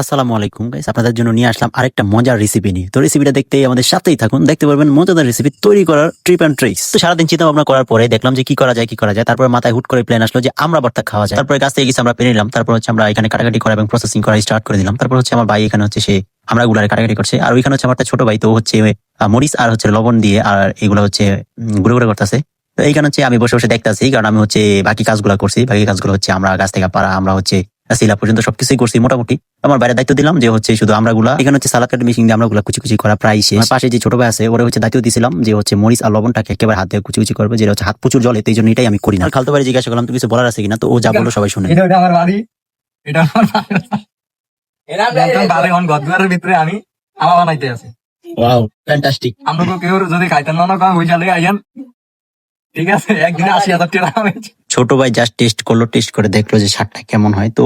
আসসালামু আলাইকুম গাইস আপনাদের জন্য নিয়ে আসলাম আরেকটা মজার রেসিপি নিয়ে। তো রেসিপিটা দেখতেই আমাদের সাথেই থাকুন। দেখতে পারবেন মজাদার রেসিপি তৈরি করার ট্রিপ অ্যান্ড ট্রিক্স তো সারাদিন চিন্তা ভাবনা করার পরে দেখলাম যে কি করা যায়, কি করা যায়। তারপরে মাথায় হুট করে প্ল্যান আসলো যে আমরা ভর্তা খাওয়া যায়। তারপরে গাছ থেকে গেছে আমরা পেরে নিলাম। তারপর হচ্ছে আমরা এখানে কাটাকাটি করা এবং প্রসেসিং করা স্টার্ট করে দিলাম। তারপর হচ্ছে আমার ভাই এখানে হচ্ছে সে আমরা গুলারে কাটাকাটি করছে। আর ওইখানে হচ্ছে আমার ছোট ভাই, তো হচ্ছে মরিচ আর হচ্ছে লবণ দিয়ে আর এগুলো হচ্ছে গুঁড়ো গুঁড়ো করতেছে। তো এইখানে হচ্ছে আমি বসে বসে দেখতেছি, কারণ আমি হচ্ছে বাকি কাজগুলো করছি। বাকি কাজগুলো হচ্ছে আমরা গাছ থেকে পারা আমরা হচ্ছে সিলা পর্যন্ত সবকিছুই করছি মোটামুটি। আমার বাইরে দায়িত্ব দিলাম যে হচ্ছে শুধু আমরা গুলা এখানে হচ্ছে সালাদ কাটি মিশিং দিয়ে আমরা গুলা কুচি কুচি করা প্রায় শেষ। পাশে যে ছোট ভাই আছে ওরা হচ্ছে দায়িত্ব দিয়েছিলাম যে হচ্ছে মরিচ আর লবণটাকে একেবারে হাত দিয়ে কুচি কুচি করবে যেটা হচ্ছে হাত প্রচুর জলে তো এই জন্য এটাই আমি করি না। খালতো বাড়ি জিজ্ঞাসা করলাম তো কিছু বলার আছে কিনা? তো ও যা বলল সবাই শুনে এটা আমার বাড়ি। এটা আমার ভিতরে আমি আমা বানাইতে আছে। ওয়াও ফ্যান্টাস্টিক আমরা কেউ যদি না কম ওই চালে আইয়েন। ঠিক আছে? একদিনে ছোট ভাই জাস্ট টেস্ট করল টেস্ট করে দেখল যে স্বাদটা কেমন হয়। তো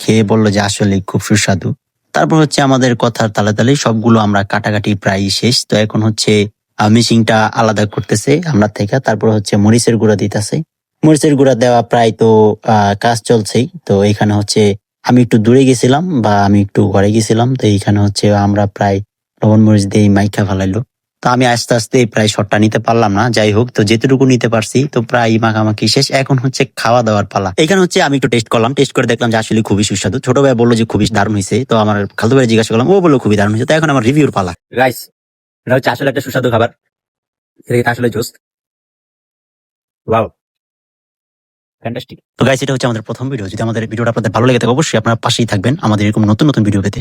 খেয়ে বলল যে আসলে খুব সুস্বাদু। তারপর হচ্ছে আমাদের কথার তালে তালে সবগুলো আমরা কাটাকাটি প্রায় শেষ। তো এখন হচ্ছে মিশিংটা আলাদা করতেছে আমরা থেকে। তারপর হচ্ছে মরিচের গুঁড়া দিতেছে। মরিচের গুঁড়া দেওয়া প্রায় তো কাজ চলছেই। তো এখানে হচ্ছে আমি একটু দূরে গেছিলাম বা আমি একটু ঘরে গেছিলাম। তো এইখানে হচ্ছে আমরা প্রায় লবণ মরিচ দিয়ে মাইখা ফেলাইলো। তো আমি আস্তে আস্তে প্রায় শটটা নিতে পারলাম না। যাই হোক তো যেটুকু নিতে পারছি তো প্রায় মাখামাখি শেষ। এখন হচ্ছে খাওয়া দাওয়ার পালা। এখানে হচ্ছে আমি একটু টেস্ট করলাম। টেস্ট করে দেখলাম যে আসলে খুবই সুস্বাদু। ছোট ভাই বলল যে খুবই দারুণ হয়েছে। তো আমার খালতু ভাই জিজ্ঞাসা করলাম ও বলল খুবই দারুণ হয়েছে। তো এখন আমার রিভিউর পালা। রাইস এটা হচ্ছে আসলে একটা সুস্বাদু খাবার। এটা আসলে জোস ওয়াও ফ্যান্টাস্টিক তো গাইস এটা হচ্ছে আমাদের প্রথম ভিডিও যদি আমাদের ভিডিওটা আপনাদের ভালো লেগে থাকে অবশ্যই আপনারা পাশেই থাকবেন আমাদের এরকম নতুন নতুন ভিডিও পেতে।